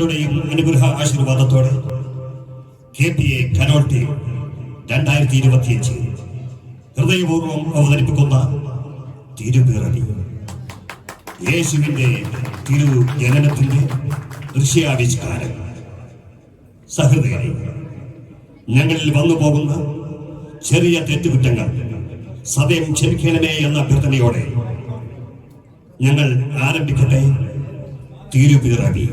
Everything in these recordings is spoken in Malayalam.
എല്ലാവരുടെയും അനുഗ്രഹ ആശീർവാദത്തോടെ K P A Canoli team രണ്ടായിരത്തി ഇരുപത്തിയഞ്ച് ഹൃദയപൂർവം അവതരിപ്പിക്കുന്ന തിരുപിറവി. യേശുവിന്റെ തിരു ജനനത്തിന്റെ ദൃശ്യാവിഷ്കാരം. സഹൃദയായി ഞങ്ങളിൽ വന്നു പോകുന്ന ചെറിയ തെറ്റുകുറ്റങ്ങൾ സദയം ക്ഷമിക്കണമേ എന്ന അഭ്യർത്ഥനയോടെ ഞങ്ങൾ ആരംഭിക്കട്ടെ? തിരുപിറവി.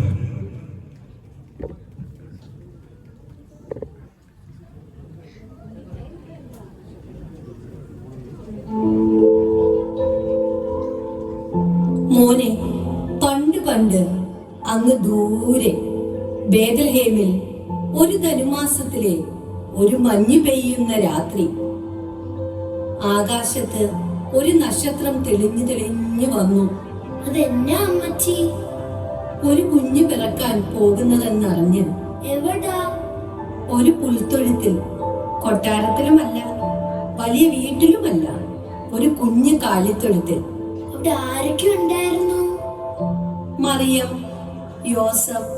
ദൂരെ ബേദൽഹേമിൽ ഒരു ധനുമാസത്തിലെ ഒരു മഞ്ഞ് പെയ്യുന്ന രാത്രി. ആകാശത്ത് ഒരു നക്ഷത്രം തെളിഞ്ഞു തെളിഞ്ഞു വന്നു. അതെന്നാ അമ്മച്ചി? ഒരു കുഞ്ഞു പിറക്കാൻ പോകുന്നതെന്നറിഞ്ഞ്. എവിടാ? ഒരു പുൽത്തൊഴുത്തിൽ. കൊട്ടാരത്തിലുമല്ല വലിയ വീട്ടിലുമല്ല ഒരു കുഞ്ഞു കാലിത്തൊഴുത്തിൽ. അവിടെ ആരൊക്കെ ഉണ്ടായിരുന്നു? മറിയം യോസഫ്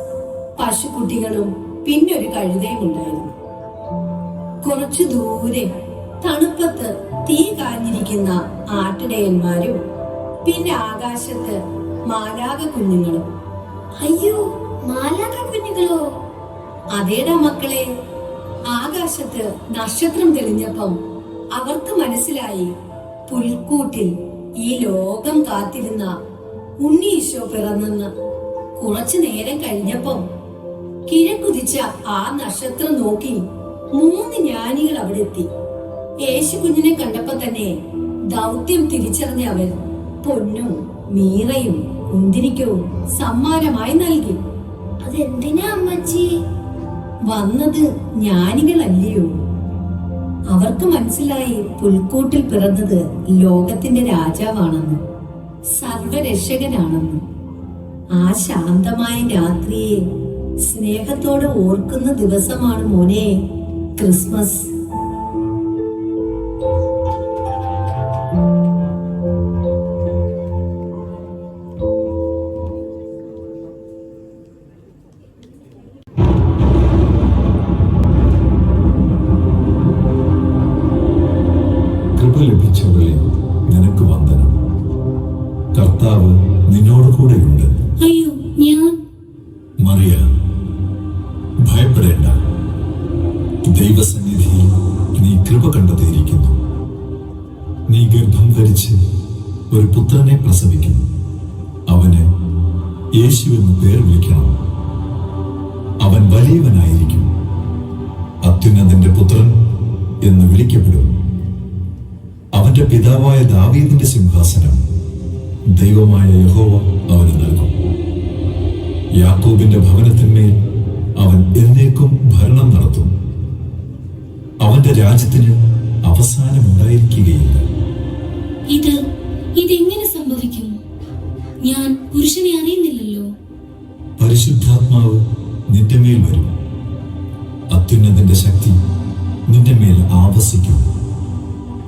പശുക്കുട്ടികളും പിന്നെ ഒരു കഴുതയും ഉണ്ടായിരുന്നു. കുറച്ചു ദൂരെ തണുപ്പത്ത് തീ കാഞ്ഞിരിക്കുന്ന ആട്ടിടയന്മാരും പിന്നെ ആകാശത്ത് മാലാക കുഞ്ഞുങ്ങളും. അയ്യോ മാലാക കുഞ്ഞുങ്ങളോ? അതേടാ മക്കളെ ആകാശത്ത് നക്ഷത്രം തെളിഞ്ഞപ്പം അവർക്ക് മനസ്സിലായി പുൽക്കൂട്ടിൽ ഈ ലോകം കാത്തിരുന്ന ഉണ്ണി ഈശോ പിറന്നെന്ന് കുറച്ചു നേരം കഴിഞ്ഞപ്പം കിഴക്കുതിച്ച ആ നക്ഷത്രം നോക്കി മൂന്ന് ജ്ഞാനികൾ അവിടെ എത്തി യേശു കുഞ്ഞിനെ കണ്ടപ്പോ തന്നെ ദൗത്യം തിരിച്ചറിഞ്ഞ അവൻ പൊന്നും മീറയും കുന്തിരിക്കവും സമ്മാനമായി നൽകി. അതെന്തിനാ അമ്മച്ചി? വന്നത് ജ്ഞാനികളല്ലയോ? അവർക്ക് മനസ്സിലായി പുൽക്കൂട്ടിൽ പിറന്നത് ലോകത്തിന്റെ രാജാവാണെന്ന് സർവരക്ഷകനാണെന്ന് ആ ശാന്തമായ രാത്രിയെ സ്നേഹത്തോടെ ഓർക്കുന്ന ദിവസമാണ് മോനെ ക്രിസ്മസ്. ഒരു പുത്രനെ പ്രസവിക്കും അവന് യേശു എന്ന് പേർ വിളിക്കണം. അവൻ വലിയവനായിരിക്കും. അത്യുന്നതിന്റെ പുത്രൻ എന്ന് വിളിക്കപ്പെടും. അവന്റെ പിതാവായ ദാവീദിന്റെ സിംഹാസനം ദൈവമായ യഹോവ അവന് നൽകും. യാക്കോബിന്റെ ഭവനത്തിന്മേൽ അവൻ എന്നേക്കും ഭരണം നടത്തും. അവന്റെ രാജ്യത്തിന് അവസാനമുണ്ടായിരിക്കുകയില്ല. ഇത് ഞാൻ പുരുഷനെ അറിയുന്നില്ലല്ലോ. പരിശുദ്ധാത്മാവ് നിന്റെ മേൽ വരും. അത്യുന്നതിന്റെ ശക്തി നിന്റെ മേൽ ആവസിക്കും.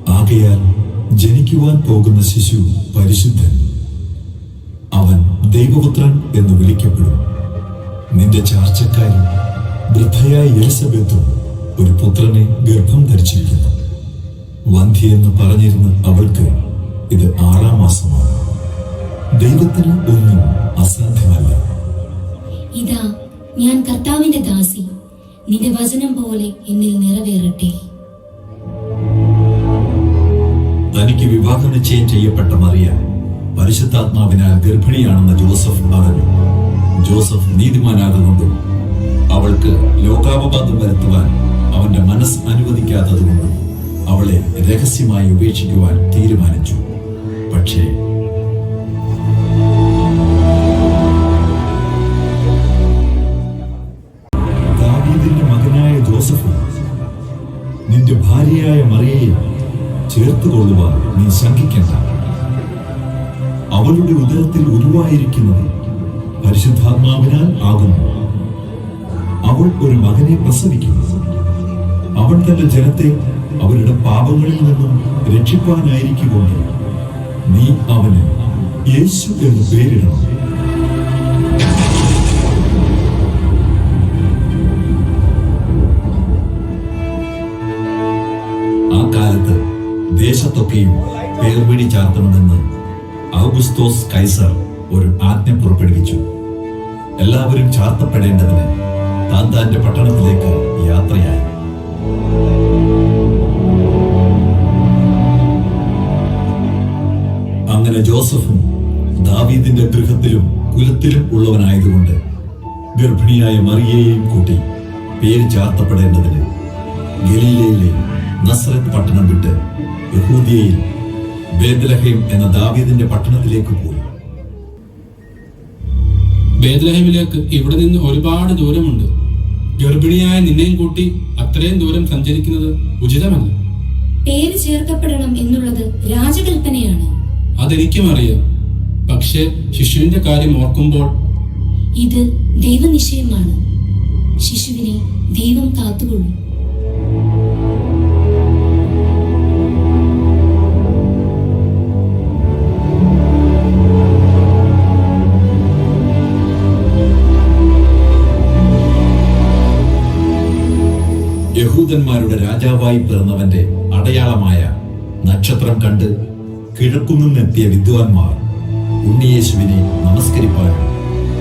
ആകയാൽ ജനിക്കുവാൻ പോകുന്ന ശിശു പരിശുദ്ധൻ. അവൻ ദൈവപുത്രൻ എന്ന് വിളിക്കപ്പെടും. നിന്റെ ചാർച്ചക്കാരി വൃദ്ധയായ എലിസബത്തും ഒരു പുത്രനെ ഗർഭം ധരിച്ചിരിക്കുന്നു. വന്ധ്യെന്ന് പറഞ്ഞിരുന്ന അവൾക്ക് ഇത് ആറാം മാസമാണ്. ദൈവത്തിന് ഒന്നും അസാധ്യമല്ല. ഇതാ ഞാൻ കർത്താവിന്റെ ദാസി. നിന്റെ വചനം പോലെ എന്നിൽ നിറവേറട്ടെ. തനിക്ക് വിവാഹ നിശ്ചയം ചെയ്യപ്പെട്ട മറിയ പരിശുദ്ധാത്മാവിനാൽ ഗർഭിണിയാണെന്ന് ജോസഫ് പറഞ്ഞു. ജോസഫ് നീതിമാനാകുന്നുണ്ടും അവൾക്ക് ലോകാപവാദം വരുത്തുവാൻ അവന്റെ മനസ്സ് അനുവദിക്കാത്തതുകൊണ്ട് അവളെ രഹസ്യമായി ഉപേക്ഷിക്കുവാൻ തീരുമാനിച്ചു. പക്ഷേ ചേർത്തുകൊള്ളുവാൻ നീ ശങ്കിക്കണ്ട. അവളുടെ ഉദരത്തിൽ ഉരുവായിരിക്കുന്നത് പരിശുദ്ധാത്മാവിനാൽ ആകുന്നു. അവൾ ഒരു മകനെ പ്രസവിക്കുന്നു. അവൻ തന്റെ ജനത്തെ അവരുടെ പാപങ്ങളിൽ നിന്നും രക്ഷിപ്പാനായിരിക്കുകൊണ്ട് നീ അവന് യേശു എന്ന് പേരിടണം. ദേശത്തൊക്കെയും പേർവിടി ചാർത്തണമെന്ന് ഔഗുസ്തോസ് കൈസർ ഒരു ആജ്ഞ പുറപ്പെടുവിച്ചു. എല്ലാവരും ചാർത്തപ്പെടേണ്ടതിന് താൻ താന്റെ പട്ടണത്തിലേക്ക് യാത്രയായി. അങ്ങനെ ജോസഫും ദാവീദിന്റെ ഗൃഹത്തിലും കുലത്തിലും ഉള്ളവനായതുകൊണ്ട് ഗർഭിണിയായ മറിയയെയും കൂട്ടി പേര് ചാർത്തപ്പെടേണ്ടതിന് ഗലീലയിലെ നസ്രത്ത് പട്ടണം വിട്ട് യഹൂദിയയിൽ ബേദലഹേം എന്ന ദാവീദിന്റെ പട്ടണത്തിലേക്ക് പോയി. ബേദ്ലഹേമിലേക്ക് ഇവിടെ നിന്ന് ഒരുപാട് ദൂരമുണ്ട്. ഗർഭിണിയായ നിന്നെയും കൂട്ടി അത്രയും ദൂരം സഞ്ചരിക്കുന്നത് ഉചിതമല്ല. പേര് ചേർക്കപ്പെടണം എന്നുള്ളത് രാജകൽപ്പനയാണ്. അതെനിക്കും അറിയാം. പക്ഷേ ശിശുവിന്റെ കാര്യം ഓർക്കുമ്പോൾ ഇത് ദൈവനിശ്ചയമാണ്. ശിശുവിനെ ദൈവം കാത്തുകൊള്ളും. രാജാവായി പിറന്നവന്റെ അടയാളമായ നക്ഷത്രം കണ്ട് കിഴക്കുനിന്നെത്തിയ വിദ്വാൻമാർ ഉണ്ണിയേശുവിനെ നമസ്കരിപ്പാനും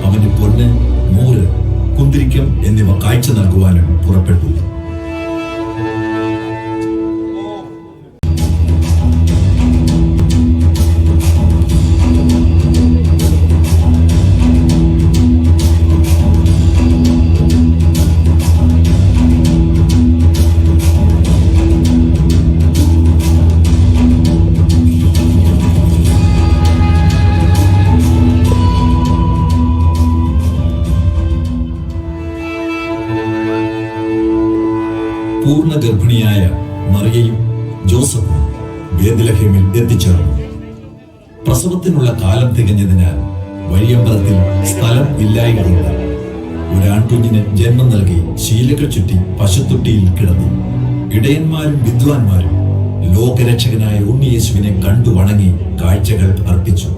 അവന് പൊന്ന് മൂര് കുന്തിരിക്കം എന്നിവ കാഴ്ച നൽകുവാനും പുറപ്പെട്ടു. പൂർണ ഗർഭിണിയായ മറിയയും ജോസഫും ബേദിലഹേമിൽ എത്തിച്ചേർന്നു. പ്രസവത്തിനുള്ള കാലം തികഞ്ഞതിനാൽ വഴിയമ്പലത്തിൽ സ്ഥലം ഇല്ലായതുകൊണ്ട് ഒരാൺകുഞ്ഞിന് ജന്മം നൽകി ശീലകൾ ചുറ്റി പശുത്തൊട്ടിയിൽ കിടന്നു. ഇടയന്മാരും വിദ്വാൻമാരും ലോകരക്ഷകനായ ഉണ്ണിയേശുവിനെ കണ്ടു വണങ്ങി കാഴ്ചകൾ അർപ്പിച്ചു.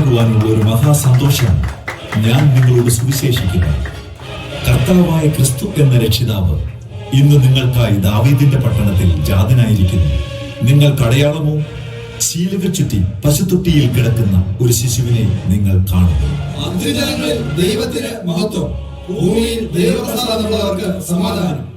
പങ്കുചേരുവാനുള്ള ഒരു മഹാസന്തോഷം ഞാൻ നിങ്ങളോട് സുവിശേഷിക്കുന്നു. കർത്താവായ ക്രിസ്തു എന്ന രക്ഷിതാവ് ഇന്ന് നിങ്ങൾക്കായി ദാവീദിന്റെ പട്ടണത്തിൽ ജാതനായിരിക്കുന്നു. നിങ്ങൾ കടയാളമോ? ശീലക ചുറ്റി പശുത്തുട്ടിയിൽ കിടക്കുന്ന ഒരു ശിശുവിനെ നിങ്ങൾ കാണുന്നു. മഹത്വം ഭൂമിയിൽ സമാധാനം.